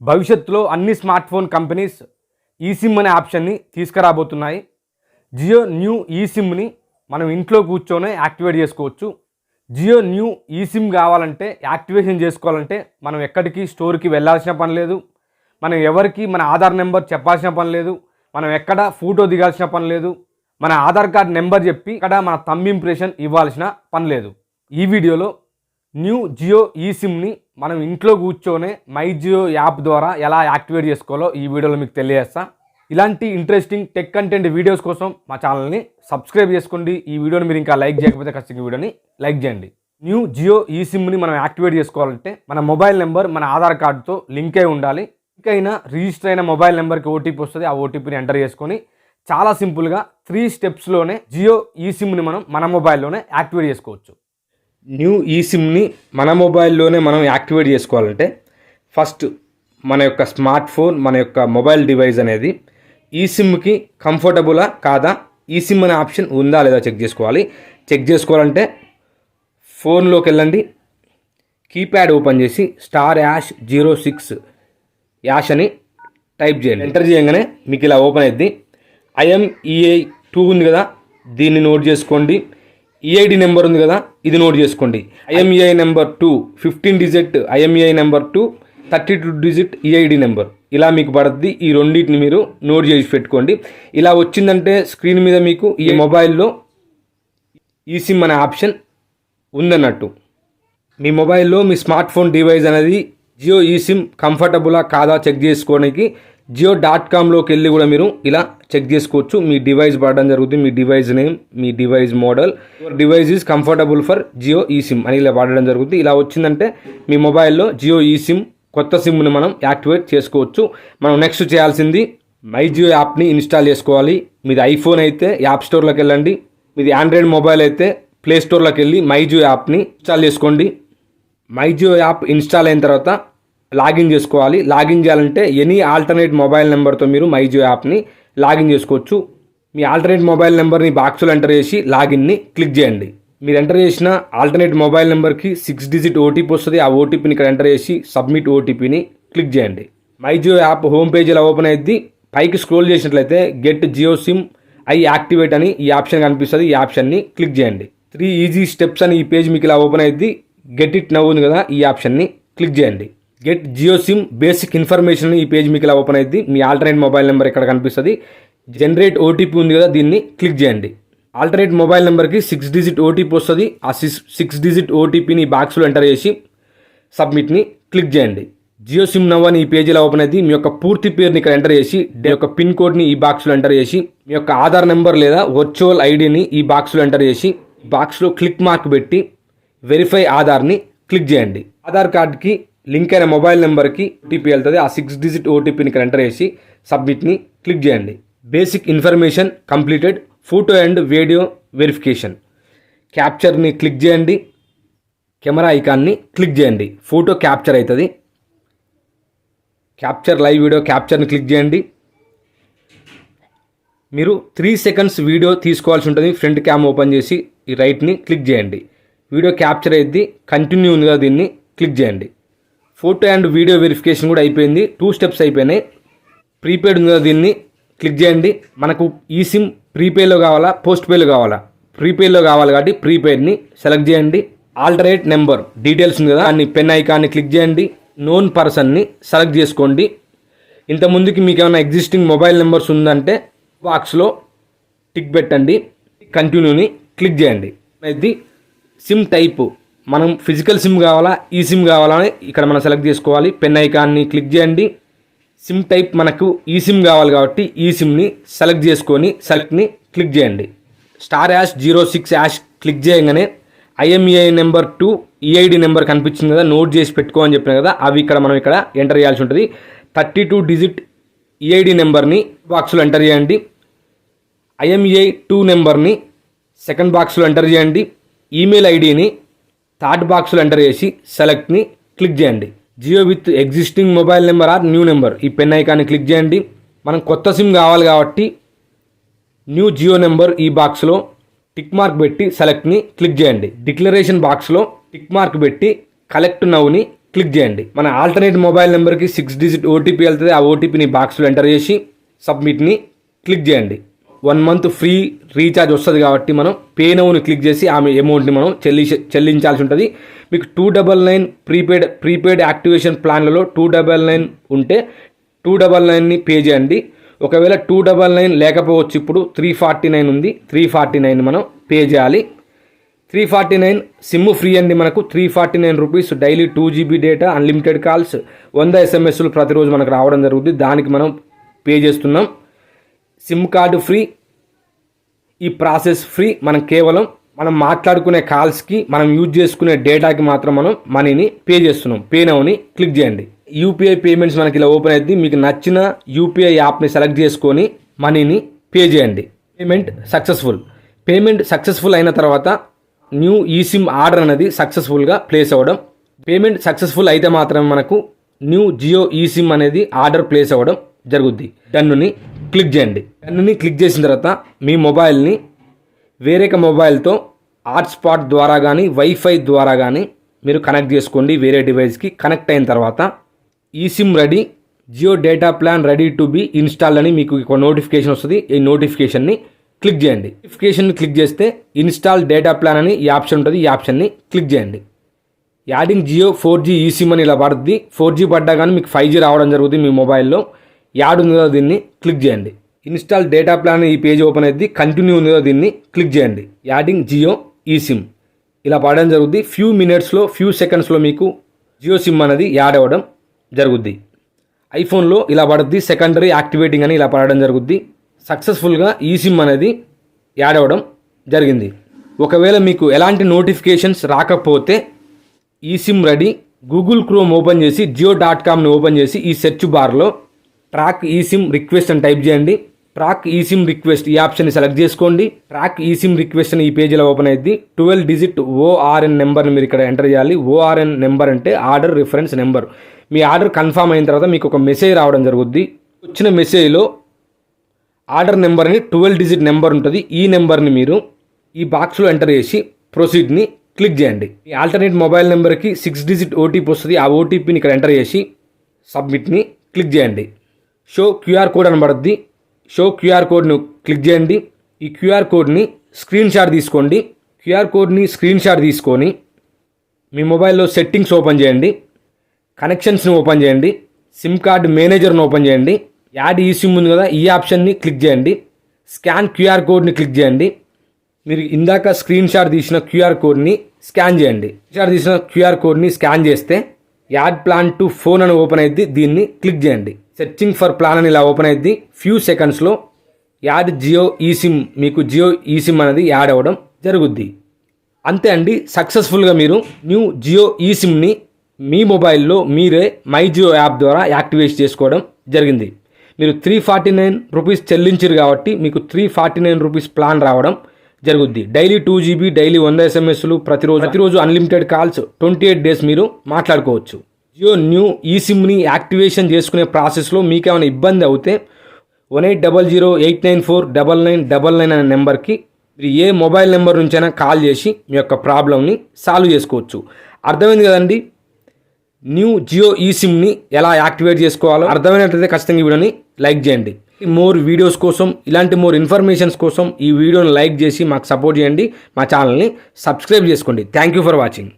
భవిష్యత్తులో అన్ని smart phone companies e SIM అనే ఆప్షన్ని తీసుకురాబోతున్నాయి. జియో న్యూ ఈ సిమ్ని మనం ఇంట్లో కూర్చొని యాక్టివేట్ చేసుకోవచ్చు. జియో న్యూ ఈ సిమ్ కావాలంటే యాక్టివేషన్ చేసుకోవాలంటే మనం ఎక్కడికి స్టోర్కి వెళ్ళాల్సిన పని లేదు. మనం ఎవరికి మన ఆధార్ నెంబర్ చెప్పాల్సిన పని లేదు. మనం ఎక్కడ ఫోటో దిగాల్సిన పని లేదు. మన ఆధార్ కార్డ్ నెంబర్ చెప్పి ఇక్కడ మన థమ్ ఇంప్రెషన్ ఇవ్వాల్సిన పని లేదు. ఈ వీడియోలో న్యూ జియో ఈ సిమ్ని మనం ఇంట్లో కూర్చొని మై జియో యాప్ ద్వారా ఎలా యాక్టివేట్ చేసుకోవాలో ఈ వీడియోలో మీకు తెలియజేస్తా. ఇలాంటి ఇంట్రెస్టింగ్ టెక్ కంటెంట్ వీడియోస్ కోసం మా ఛానల్ని సబ్స్క్రైబ్ చేసుకోండి. ఈ వీడియోని మీరు ఇంకా లైక్ చేయకపోతే ఖచ్చితంగా వీడియోని లైక్ చేయండి. న్యూ జియో ఈ సిమ్ని మనం యాక్టివేట్ చేసుకోవాలంటే మన మొబైల్ నెంబర్ మన ఆధార్ కార్డుతో లింక్ అయి ఉండాలి. లింక్ అయిన రిజిస్టర్ అయిన మొబైల్ నెంబర్కి ఓటీపీ వస్తుంది. ఆ ఓటీపీని ఎంటర్ చేసుకొని చాలా సింపుల్గా త్రీ స్టెప్స్లోనే జియో ఈ సిమ్ని మనం మన మొబైల్లోనే యాక్టివేట్ చేసుకోవచ్చు. న్యూ ఈ సిమ్ని మన మొబైల్లోనే మనం యాక్టివేట్ చేసుకోవాలంటే ఫస్ట్ మన యొక్క స్మార్ట్ ఫోన్ మన యొక్క మొబైల్ డివైస్ అనేది ఈ సిమ్కి కంఫర్టబులా కాదా? ఈ సిమ్ అనే ఆప్షన్ ఉందా లేదా చెక్ చేసుకోవాలి. చెక్ చేసుకోవాలంటే ఫోన్లోకి వెళ్ళండి. కీప్యాడ్ ఓపెన్ చేసి star hash zero six hash అని టైప్ చేయండి. ఎంటర్ చేయగానే మీకు ఇలా ఓపెన్ అయింది ఐఎంఈఐ టూ ఉంది కదా దీన్ని నోట్ చేసుకోండి. ఈఐడి నెంబర్ ఉంది కదా ఇది నోట్ చేసుకోండి. IMEI number two fifteen digit IMEI number two thirty two digit EID number ఇలా మీకు పడుతుంది. ఈ రెండింటిని మీరు నోట్ చేసి పెట్టుకోండి. ఇలా వచ్చిందంటే స్క్రీన్ మీద మీకు ఈ మొబైల్లో ఈ సిమ్ అనే ఆప్షన్ ఉందన్నట్టు. మీ మొబైల్లో మీ స్మార్ట్ ఫోన్ డివైస్ అనేది జియో ఈ సిమ్ కంఫర్టబులా కాదా చెక్ చేసుకోవడానికి జియో డాట్ కామ్లోకి వెళ్ళి కూడా మీరు ఇలా చెక్ చేసుకోవచ్చు. మీ డివైస్ పడడం జరుగుతుంది. మీ device name me device model your device is comfortable for Jio e SIM అని ఇలా పడడం జరుగుతుంది. ఇలా వచ్చిందంటే మీ మొబైల్లో జియో ఈ సిమ్ కొత్త సిమ్ని మనం యాక్టివేట్ చేసుకోవచ్చు. మనం నెక్స్ట్ చేయాల్సింది మై జియో యాప్ని ఇన్స్టాల్ చేసుకోవాలి. మీది ఐఫోన్ అయితే యాప్ స్టోర్లోకి వెళ్ళండి. మీది ఆండ్రాయిడ్ మొబైల్ అయితే ప్లే స్టోర్లోకి వెళ్ళి మై జియో యాప్ని ఇన్స్టాల్ చేసుకోండి. మై జియో యాప్ ఇన్స్టాల్ అయిన తర్వాత లాగిన్ చేసుకోవాలి. లాగిన్ చేయాలంటే ఎనీ ఆల్టర్నేట్ మొబైల్ నెంబర్తో మీరు మైజియో యాప్ని లాగిన్ చేసుకోవచ్చు. మీ ఆల్టర్నేట్ మొబైల్ నెంబర్ని బాక్స్లో ఎంటర్ చేసి లాగిన్ని క్లిక్ చేయండి. మీరు ఎంటర్ చేసిన ఆల్టర్నేట్ మొబైల్ నెంబర్కి సిక్స్ డిజిట్ ఓటీపీ వస్తుంది. ఆ ఓటీపీని ఇక్కడ ఎంటర్ చేసి సబ్మిట్ ఓటీపీని క్లిక్ చేయండి. మైజియో యాప్ హోమ్ పేజ్ ఇలా ఓపెన్ అయ్యింది పైకి స్క్రోల్ చేసినట్లయితే get Jio SIM I activate అని ఈ ఆప్షన్ కనిపిస్తుంది. ఈ ఆప్షన్ని క్లిక్ చేయండి. త్రీ ఈజీ స్టెప్స్ అని ఈ పేజ్ మీకు ఇలా ఓపెన్ అయ్యింది గెట్ ఇట్ నవ్ ఉంది కదా ఈ ఆప్షన్ని క్లిక్ చేయండి. Get Jio SIM basic information ఈ పేజ్ మీకు ఇలా ఓపెన్ అయింది మీ ఆల్టర్నేట్ మొబైల్ నెంబర్ ఇక్కడ కనిపిస్తుంది? జనరేట్ ఓటీపీ ఉంది కదా దీన్ని క్లిక్ చేయండి. ఆల్టర్నేట్ మొబైల్ నెంబర్కి సిక్స్ డిజిట్ ఓటీపీ వస్తుంది. ఆ సిక్స్ సిక్స్ డిజిట్ ఓటీపీని బాక్స్లో ఎంటర్ చేసి సబ్మిట్ని క్లిక్ చేయండి. జియో సిమ్ నవ్ అని ఈ పేజీలో ఓపెన్ అయితే మీ యొక్క పూర్తి పేరుని ఇక్కడ ఎంటర్ చేసి మీ యొక్క పిన్ కోడ్ని ఈ బాక్స్లో ఎంటర్ చేసి మీ యొక్క ఆధార్ నెంబర్ లేదా వర్చువల్ ఐడిని ఈ బాక్స్లో ఎంటర్ చేసి బాక్స్లో క్లిక్ మార్క్ పెట్టి వెరిఫై ఆధార్ని క్లిక్ చేయండి. ఆధార్ కార్డ్కి లింక్ అయిన మొబైల్ నెంబర్కి ఓటీపీ వెళ్తుంది. ఆ సిక్స్ డిజిట్ ఓటీపీని ఇక్కడ ఎంటర్ చేసి సబ్మిట్ని క్లిక్ చేయండి. Basic information completed photo and video verification. క్యాప్చర్ని click చేయండి. కెమెరా ఐకాన్ని క్లిక్ చేయండి. ఫోటో క్యాప్చర్ అవుతుంది. క్యాప్చర్ లైవ్ వీడియో క్యాప్చర్ని క్లిక్ చేయండి. మీరు త్రీ సెకండ్స్ వీడియో తీసుకోవాల్సి ఉంటుంది. ఫ్రంట్ క్యామ్ ఓపెన్ చేసి ఈ రైట్ని క్లిక్ చేయండి. వీడియో క్యాప్చర్ అయ్యింది కంటిన్యూ ఉంది కదా దీన్ని క్లిక్ చేయండి. ఫోటో అండ్ వీడియో వెరిఫికేషన్ కూడా అయిపోయింది. టూ స్టెప్స్ అయిపోయినాయి. ప్రీపెయిడ్ ఉందో దీన్ని? క్లిక్ చేయండి. మనకు ఈ సిమ్ ప్రీపెయిడ్లో కావాలా? పోస్ట్ పేలో కావాలా? ప్రీపెయిడ్లో కావాలి కాబట్టి ప్రీపెయిడ్ని సెలెక్ట్ చేయండి. ఆల్టరేట్ నెంబర్ డీటెయిల్స్ ఉంది కదా? దాన్ని పెన్ ఐకాన్ని క్లిక్ చేయండి. నోన్ పర్సన్ని సెలెక్ట్ చేసుకోండి. ఇంత ముందుకి మీకు ఏమైనా ఎగ్జిస్టింగ్ మొబైల్ నెంబర్స్ ఉందంటే బాక్స్లో టిక్ పెట్టండి. కంటిన్యూని క్లిక్ చేయండి. ఇది సిమ్ టైపు మనం ఫిజికల్ సిమ్ కావాలా ఈ సిమ్ కావాలా అని ఇక్కడ మనం సెలెక్ట్ చేసుకోవాలి. పెన్ ఐకాన్ని క్లిక్ చేయండి. సిమ్ టైప్ మనకు ఈ సిమ్ కావాలి కాబట్టి ఈ సిమ్ని సెలెక్ట్ చేసుకొని సెలెక్ట్ని క్లిక్ చేయండి. Star hash zero six hash click చేయగానే IMEI number two EID number కనిపించింది కదా నోట్ చేసి పెట్టుకో అని చెప్పిన కదా అవి ఇక్కడ మనం ఇక్కడ ఎంటర్ చేయాల్సి ఉంటుంది. థర్టీ టూ డిజిట్ ఈఐడి నెంబర్ని బాక్స్లో ఎంటర్ చేయండి. ఐఎంఈఐ టూ నెంబర్ని సెకండ్ బాక్స్లో ఎంటర్ చేయండి. ఈమెయిల్ ఐడిని థర్డ్ బాక్స్లో ఎంటర్ చేసి సెలెక్ట్ని క్లిక్ చేయండి. Jio with existing mobile number or new number. ఈ పెన్ ఐకాన్ని క్లిక్ చేయండి. మనం కొత్త సిమ్ కావాలి కాబట్టి న్యూ జియో నెంబర్ ఈ బాక్స్లో టిక్ మార్క్ పెట్టి సెలెక్ట్ని క్లిక్ చేయండి. డిక్లరేషన్ బాక్స్లో టిక్ మార్క్ పెట్టి కలెక్ట్ నవ్ని క్లిక్ చేయండి. మన ఆల్టర్నేట్ మొబైల్ నెంబర్కి సిక్స్ డిజిట్ ఓటీపీ వెళ్తుంది. ఆ ఓటీపీని బాక్స్లో ఎంటర్ చేసి సబ్మిట్ని క్లిక్ చేయండి. వన్ మంత్ ఫ్రీ రీఛార్జ్ వస్తుంది కాబట్టి మనం పే నౌని క్లిక్ చేసి ఆమె అమౌంట్ని మనం చెల్లి చెల్లించాల్సి ఉంటుంది. మీకు two double nine prepaid prepaid activation ప్లాన్లలో two double nine ఉంటే టూ డబల్ నైన్ని పే చేయండి. ఒకవేళ టూ డబల్ నైన్ లేకపోవచ్చు ఇప్పుడు త్రీ ఫార్టీ నైన్ ఉంది. త్రీ ఫార్టీ నైన్ మనం పే చేయాలి. Three forty nine SIM free అండి మనకు. Three forty nine rupees daily two GB data unlimited calls వంద ఎస్ఎంఎస్లు ప్రతిరోజు మనకు రావడం జరుగుతుంది దానికి మనం పే చేస్తున్నాం. సిమ్ కార్డు ఫ్రీ ఈ ప్రాసెస్ ఫ్రీ మనం కేవలం మనం మాట్లాడుకునే కాల్స్కి మనం యూజ్ చేసుకునే డేటాకి మాత్రం మనం మనీని పే చేస్తున్నాం. పే నౌని క్లిక్ చేయండి. యూపీఐ పేమెంట్స్ మనకి ఇలా ఓపెన్ అయింది మీకు నచ్చిన యూపీఐ యాప్ని సెలెక్ట్ చేసుకొని మనీని పే చేయండి. Payment successful. పేమెంట్ సక్సెస్ఫుల్ అయిన తర్వాత న్యూ ఈ సిమ్ ఆర్డర్ అనేది సక్సెస్ఫుల్గా ప్లేస్ అవ్వడం. పేమెంట్ సక్సెస్ఫుల్ అయితే మాత్రం మనకు న్యూ జియో ఈ సిమ్ అనేది ఆర్డర్ ప్లేస్ అవ్వడం జరుగుద్ది. డన్నుని క్లిక్ చేయండి. డన్నుని క్లిక్ చేసిన తర్వాత మీ మొబైల్ని వేరేక మొబైల్తో హాట్స్పాట్ ద్వారా కానీ వైఫై ద్వారా కానీ మీరు కనెక్ట్ చేసుకోండి వేరే డివైస్కి. కనెక్ట్ అయిన తర్వాత e SIM ready. Jio data plan ready to be install అని మీకు ఒక నోటిఫికేషన్ వస్తుంది. ఈ నోటిఫికేషన్ని క్లిక్ చేయండి. నోటిఫికేషన్ క్లిక్ చేస్తే ఇన్స్టాల్ డేటా ప్లాన్ అని ఈ ఆప్షన్ ఉంటుంది. ఈ ఆప్షన్ని క్లిక్ చేయండి. Adding Jio four G e SIM అని ఇలా పడుతుంది ఫోర్ జీ పడ్డా కానీ మీకు ఫైవ్ జీ రావడం జరుగుతుంది మీ మొబైల్లో. యాడ్ ఉందో దీన్ని క్లిక్ చేయండి. ఇన్స్టాల్ డేటా ప్లాన్ ఈ పేజ్ ఓపెన్ అయింది కంటిన్యూ ఉందో దీన్ని క్లిక్ చేయండి. యాడింగ్ జియో ఈ సిమ్ ఇలా పడడం జరుగుద్ది. ఫ్యూ మినిట్స్లో ఫ్యూ సెకండ్స్లో మీకు జియో సిమ్ అనేది యాడ్ అవ్వడం జరుగుద్ది. ఐఫోన్లో ఇలా పడుద్ది. సెకండరీ యాక్టివేటింగ్ అని ఇలా పడడం జరుగుద్ది. సక్సెస్ఫుల్గా ఈ సిమ్ అనేది యాడ్ అవ్వడం జరిగింది. ఒకవేళ మీకు ఎలాంటి నోటిఫికేషన్స్ రాకపోతే e SIM ready. Google Chrome open చేసి జియో డాట్ కామ్ని ఓపెన్ చేసి ఈ సెర్చ్ బార్లో ట్రాక్ ఈ సిమ్ రిక్వెస్ట్ అని టైప్ చేయండి. ట్రాక్ ఈ సిమ్ రిక్వెస్ట్ ఈ ఆప్షన్ని సెలెక్ట్ చేసుకోండి. ట్రాక్ ఈ సిమ్ రిక్వెస్ట్ అని ఈ పేజీలో ఓపెన్ అయింది ట్వెల్వ్ డిజిట్ ఓఆర్ఎన్ నెంబర్ని మీరు ఇక్కడ ఎంటర్ చేయాలి. ఓఆర్ఎన్ నెంబర్ అంటే ఆర్డర్ రిఫరెన్స్ నెంబర్. మీ ఆర్డర్ కన్ఫర్మ్ అయిన తర్వాత మీకు ఒక మెసేజ్ రావడం జరుగుద్ది. వచ్చిన మెసేజ్లో ఆర్డర్ నెంబర్ని ట్వెల్వ్ డిజిట్ నెంబర్ ఉంటుంది. ఈ నెంబర్ని మీరు ఈ బాక్స్లో ఎంటర్ చేసి ప్రొసీడ్ని క్లిక్ చేయండి. ఈ ఆల్టర్నేట్ మొబైల్ నెంబర్కి సిక్స్ డిజిట్ ఓటీపీ వస్తుంది. ఆ ఓటీపీని ఇక్కడ ఎంటర్ చేసి సబ్మిట్ని క్లిక్ చేయండి. షో క్యూఆర్ కోడ్ అనబడుద్ది. షో క్యూఆర్ కోడ్ను క్లిక్ చేయండి. ఈ క్యూఆర్ కోడ్ని స్క్రీన్ షాట్ తీసుకోండి. క్యూఆర్ కోడ్ని స్క్రీన్ షాట్ తీసుకొని మీ మొబైల్లో సెట్టింగ్స్ ఓపెన్ చేయండి. కనెక్షన్స్ని ఓపెన్ చేయండి. సిమ్ కార్డ్ మేనేజర్ని ఓపెన్ చేయండి. యాడ్ ఈ సిమ్ ఉంది కదా ఈ ఆప్షన్ని క్లిక్ చేయండి. స్కాన్ క్యూఆర్ కోడ్ని క్లిక్ చేయండి. మీరు ఇందాక స్క్రీన్ షాట్ తీసిన క్యూఆర్ కోడ్ని స్కాన్ చేయండి. షాట్ తీసిన క్యూఆర్ కోడ్ని స్కాన్ చేస్తే యాడ్ ప్లాన్ టు ఫోన్ అని ఓపెన్ అయింది దీన్ని క్లిక్ చేయండి. సెర్చింగ్ ఫర్ ప్లాన్ అని ఇలా ఓపెన్ అయింది ఫ్యూ సెకండ్స్లో యాడ్ జియో ఈ సిమ్ మీకు జియో ఈ సిమ్ అనేది యాడ్ అవ్వడం జరుగుద్ది. అంతే అండి సక్సెస్ఫుల్గా మీరు న్యూ జియో ఈ సిమ్ని మీ మొబైల్లో మీరే మై జియో యాప్ ద్వారా యాక్టివేట్ చేసుకోవడం జరిగింది. మీరు త్రీ ఫార్టీ నైన్ రూపీస్ చెల్లించారు కాబట్టి మీకు three forty nine rupees plan రావడం జరుగుద్ది. డైలీ టూ జీబీ డైలీ వంద ఎస్ఎంఎస్లు ప్రతిరోజు ప్రతిరోజు unlimited calls twenty eight days మీరు మాట్లాడుకోవచ్చు. జియో న్యూ ఈ సిమ్ని యాక్టివేషన్ చేసుకునే ప్రాసెస్లో మీకు ఏమైనా ఇబ్బంది అవుతే one eight double zero eight nine four double nine double nine అనే నెంబర్కి మీరు ఏ మొబైల్ నెంబర్ నుంచైనా కాల్ చేసి మీ యొక్క ప్రాబ్లమ్ని సాల్వ్ చేసుకోవచ్చు. అర్థమైంది కదండి? న్యూ జియో ఈ సిమ్ని ఎలా యాక్టివేట్ చేసుకోవాలో అర్థమైనట్లయితే ఖచ్చితంగా ఈ వీడియోని లైక్ చేయండి. మోర్ వీడియోస్ కోసం ఇలాంటి మోర్ ఇన్ఫర్మేషన్స్ కోసం ఈ వీడియోని లైక్ చేసి మాకు సపోర్ట్ చేయండి. మా ఛానల్ని సబ్స్క్రైబ్ చేసుకోండి. Thank you for watching.